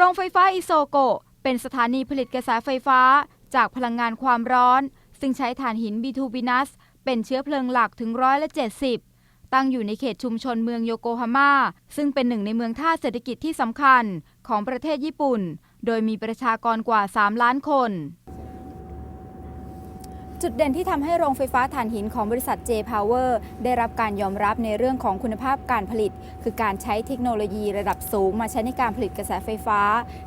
โรงไฟฟ้าอิโซโกะเป็นสถานีผลิตกระแสไฟฟ้าจากพลังงานความร้อน ซึ่งใช้ถ่านหินบิทูบินัสเป็นเชื้อเพลิงหลักถึงร้อยละ70 ตั้งอยู่ในเขตชุมชนเมืองโยโกฮาม่า ซึ่งเป็นหนึ่งในเมืองท่าเศรษฐกิจที่สำคัญของประเทศญี่ปุ่น โดยมีประชากรกว่า 3 ล้านคน จุดเด่นที่ทำให้โรงไฟฟ้าถ่านหินของบริษัท J Power ได้รับการยอมรับในเรื่องของคุณภาพการผลิต คือการใช้เทคโนโลยีระดับสูงมาใช้ในการผลิตกระแสไฟฟ้า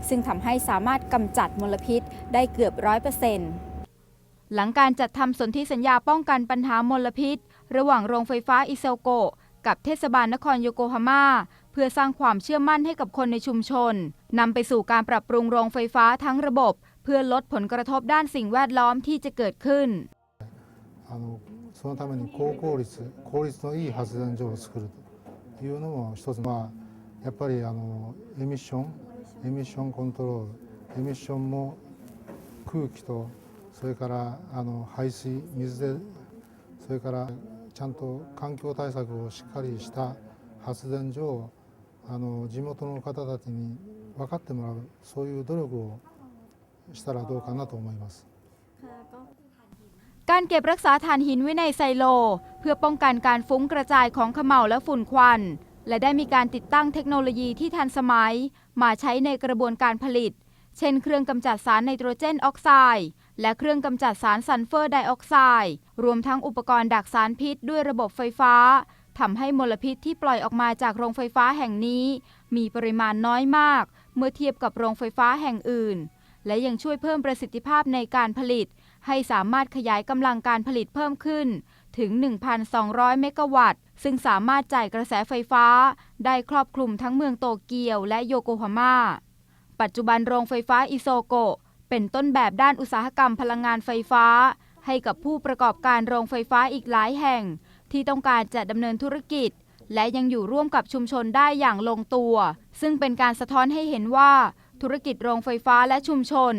ซึ่งทำให้สามารถกำจัดมลพิษได้เกือบร้อยเปอร์เซ็นต์หลังการจัดทำสนธิสัญญาป้องกันปัญหามลพิษ ระหว่างโรงไฟฟ้าอิเซลโกะกับเทศบาลนครโยโกฮาม่าเพื่อสร้างความเชื่อมั่นให้กับคนในชุมชนนำไปสู่การปรับปรุงโรงไฟฟ้าทั้งระบบ เพื่อลดผลกระทบด้านสิ่งแวดล้อมที่จะเกิดขึ้น あのそのために高効率効率のいい発電所を作るというのも一つまあやっぱりあのエミッションエミッションコントロールエミッションも空気とそれからあの排水水でそれからちゃんと環境対策をしっかりした発電所をあの地元の方たちに分かってもらうそういう努力を したらどうかなと思います。 การเก็บรักษาถ่านหินไว้ในไซโล เพื่อป้องกันการฟุ้งกระจายของเขม่าและฝุ่นควัน และได้มีการติดตั้งเทคโนโลยีที่ทันสมัย มาใช้ในกระบวนการผลิต เช่นเครื่องกำจัดสารไนโตรเจนออกไซด์และเครื่องกำจัดสารซัลเฟอร์ไดออกไซด์รวมทั้งอุปกรณ์ดักสารพิษด้วยระบบไฟฟ้าทำให้มลพิษที่ปล่อยออกมาจากโรงไฟฟ้าแห่งนี้ มีปริมาณน้อยมาก เมื่อเทียบกับโรงไฟฟ้าแห่งอื่น และยังช่วยเพิ่มประสิทธิภาพในการผลิต ให้สามารถขยายกำลังการผลิตเพิ่มขึ้นถึง 1,200 เมกะวัตต์ ซึ่งสามารถจ่ายกระแสไฟฟ้า ได้ครอบคลุมทั้งเมืองโตเกียวและโยโกฮาม่า ปัจจุบันโรงไฟฟ้าอิโซโกะ เป็นต้นแบบด้านอุตสาหกรรมพลังงานไฟฟ้า ให้กับผู้ประกอบการโรงไฟฟ้าอีกหลายแห่ง ที่ต้องการจะดำเนินธุรกิจ และยังอยู่ร่วมกับชุมชนได้อย่างลงตัว ซึ่งเป็นการสะท้อนให้เห็นว่า ธุรกิจโรงไฟฟ้าและชุมชน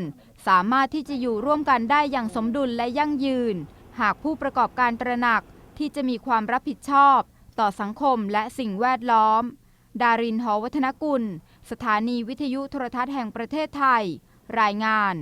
สามารถที่จะอยู่ร่วมกันได้อย่างสมดุลและยั่งยืน หากผู้ประกอบการตระหนักที่จะมีความรับผิดชอบ ต่อสังคมและสิ่งแวดล้อม ดารินหอวัฒนกุล สถานีวิทยุโทรทัศน์แห่งประเทศไทย รายงาน